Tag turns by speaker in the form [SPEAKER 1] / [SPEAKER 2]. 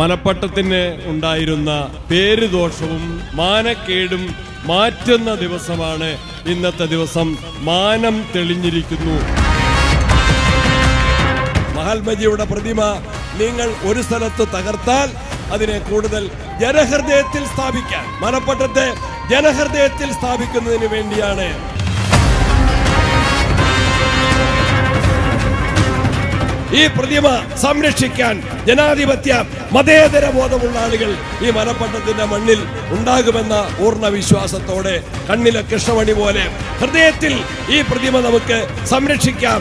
[SPEAKER 1] മനപ്പട്ടത്തിന് ഉണ്ടായിരുന്ന പേരുദോഷവും മാനക്കേടും മാറ്റുന്ന ദിവസമാണ് ഇന്നത്തെ ദിവസം. മാനം തെളിഞ്ഞിരിക്കുന്നു. മഹാത്മജിയുടെ പ്രതിമ നിങ്ങൾ ഒരു സ്ഥലത്ത് തകർത്താൽ അതിനെ കൂടുതൽ ജനഹൃദയത്തിൽ സ്ഥാപിക്കാൻ. മനപ്പട്ടത്തെ ജനഹൃദയത്തിൽ സ്ഥാപിക്കുന്നതിന് വേണ്ടിയാണ് ഈ പ്രതിമ സംരക്ഷിക്കാൻ ജനാധിപത്യ മതേതര ബോധമുള്ള ആളുകൾ ഈ മലപ്പട്ടത്തിന്റെ മണ്ണിൽ ഉണ്ടാകുമെന്ന പൂർണ വിശ്വാസത്തോടെ കണ്ണിലെ കൃഷ്ണമണി പോലെ ഹൃദയത്തിൽ ഈ പ്രതിമ നമുക്ക് സംരക്ഷിക്കാം.